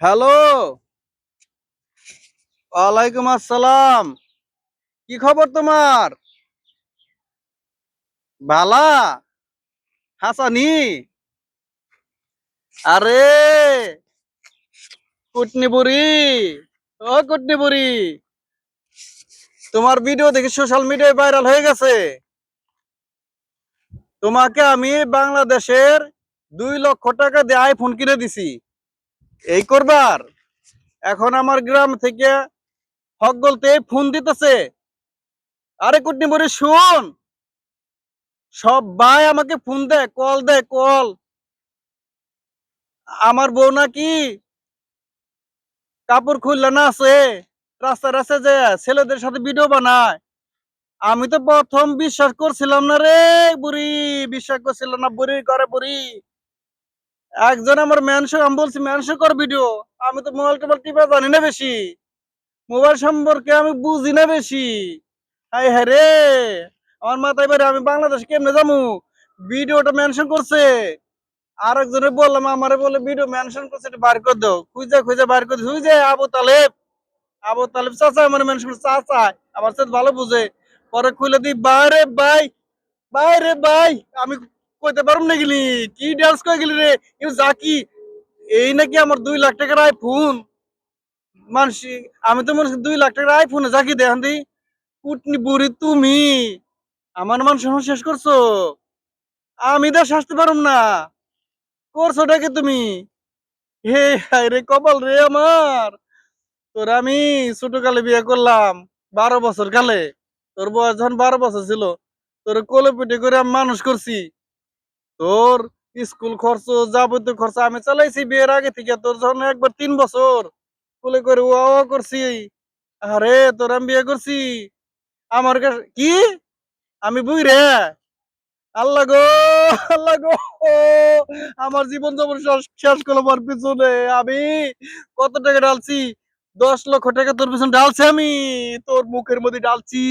Hello. ওয়ালাইকুম আসসালাম। কি খবর তোমার? বালা? হাসানি? আরে! কুটনি বুড়ি ও কুটনি বুড়ি তোমার ভিডিও দেখে সোশ্যাল মিডিয়ায় ভাইরাল হয়ে গেছে। তোমাকে আমি বাংলাদেশের দুই লক্ষ টাকা দিয়ে আইফোন কিনে দিছি। এই করবার। এখন আমার গ্রাম থেকে হক বলতে ফোন দিতেছে। আরে কুটনি বলি শুন। সব ভাই আমাকে ফোন দেয়, কল দেয়, কল। আমার বউ নাকি কাপড় খুললে না আছে, রাস্তায় রাস্তা যে ছেলেদের সাথে ভিডিও বানায়। আমি তো প্রথম বিশ্বাস করছিলাম না রে বুড়ি, বিশ্বাস করছিলাম না বুড়ি করে বুড়ি। একজন আমার ম্যানশো, আমি বলছি, ম্যানশো কর ভিডিও আমি তো মোবাইল টোবাইল টিপা জানি না বেশি। মোবাইল সম্পর্কে আমি বুঝি না বেশি। হাই হাই রে! আমার মাথায় বাড়ি, আমি বাংলাদেশ কেমনে যাব? ভিডিওটা মেনশন করছে। আর একজনে বললাম, আমারে বলে ভিডিও মেনশন করছে, এটা বার করে দাও। খুঁজে খুঁজে বার করে। খুঁজে আবু তালেব আবু তালেব চাচা আমার মেনশন চাচা, আমার সাথে ভালো বুঝে। পরে খুলে দিই বাইরে ভাই বাইরে ভাই আমি কইতে পারুম না গেলি, কি ডান্স করে গেলি রে? জাকি, এই নাকি আমার দুই লাখ টাকার আইফোন মানুষ আমি তো মনে দুই লাখ টাকার আইফোনে জাকি দেখান দি। কুটনি বুড়ি তুমি, আমার মান সম্মান শেষ করছ? আমি তো শাস্তি পারুম না। করছ কি তুমি? হে, হায় রে কপাল রে আমার। তোর আমি ছোট কালে বিয়ে করলাম, বারো বছর কালে। তোর বয়স যখন বারো বছর ছিল, তোর কোলে পিঠে করে আমি মানুষ করছি। তোর স্কুল খরচ, যাবতীয় খরচ আমি চালাইছি বিয়ের আগে থেকে, তোর যখন একবার তিন বছর কোলে করে ও করছি, আরে তোর আমি বিয়ে করছি, আমার কাছে, কি? আমি বুই রে আল্লাহ গো আল্লাহ গো, আমার জীবন যেমন শেষ- করল আমার পিছনে আমি কত টাকা ঢালছি, দশ লক্ষ টাকা তোর পিছনে ঢালছি আমি, তোর মুখের মধ্যে ঢালছি।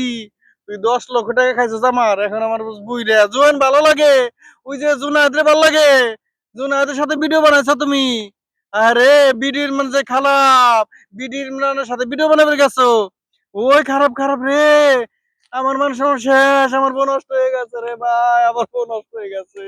তুই দশ লক্ষ টাকা খাইছিস আমার, এখন আমার বুঝলে জোয়ান ভালো লাগে। ওই যে জুনায়েদের ভালো লাগে। জুনায়েদের সাথে ভিডিও বানাইছো তুমি। আরে, বিডির মানে যে খারাপ। বিডির মানে সাথে ভিডিও বানাবে গেছো। ওই খারাপ খারাপ রে। আমার মান শেষ। আমার বোন নষ্ট হয়ে গেছে রে ভাই। আমার বোন নষ্ট হয়ে গেছে।